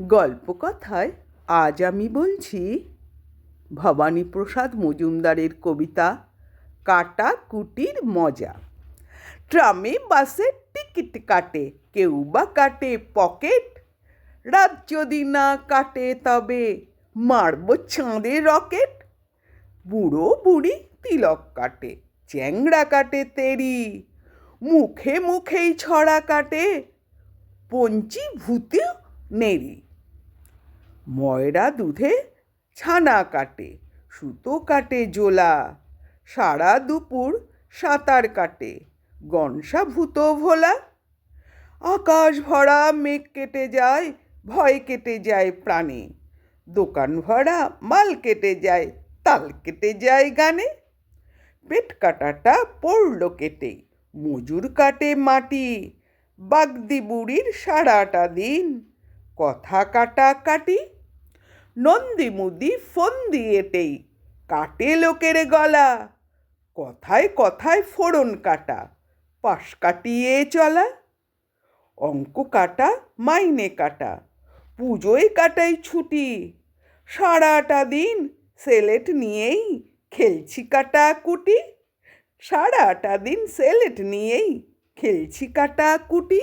গল্পকথায় আজ আমি বলছি ভবানীপ্রসাদ মজুমদারের কবিতা, কাটা কুটির মজা। ট্রামে বাসে টিকিট কাটে, কেউ বা কাটে পকেট। রাত যদি না কাটে তবে মারব চাঁদে রকেট। বুড়ো বুড়ি তিলক কাটে, চ্যাংড়া কাটে তেরি। মুখে মুখেই ছড়া কাটে পঞ্চি ভূতে নেড়ি ময়রা দুধে ছানা কাটে, সুতো কাটে জোলা। সারা দুপুর সাঁতার কাটে, গনসা ভূত ভোলা। আকাশ ভরা মেঘ কেটে যায়, ভয় কেটে যায় প্রাণে। দোকান ভরা মাল কেটে যায়, তাল কেটে যায় গানে। পেট কাটাটা পড়ল কেটে, মজুর কাটে মাটি। বাগদি বুড়ির সারাটা দিন। কথা কাটা কাটি নন্দী মুদি ফোন দিয়েটেই কাটে লোকের গলা, কথায় কথায় ফোড়ন কাটা, পাশ কাটিয়ে চলা, অঙ্ক কাটা, মাইনে কাটা, পুজোয় কাটাই ছুটি, সারাটা দিন সেলেট নিয়েই খেলছি কাটা কুটি সারাটা দিন সেলেট নিয়েই খেলছি কাটা কুটি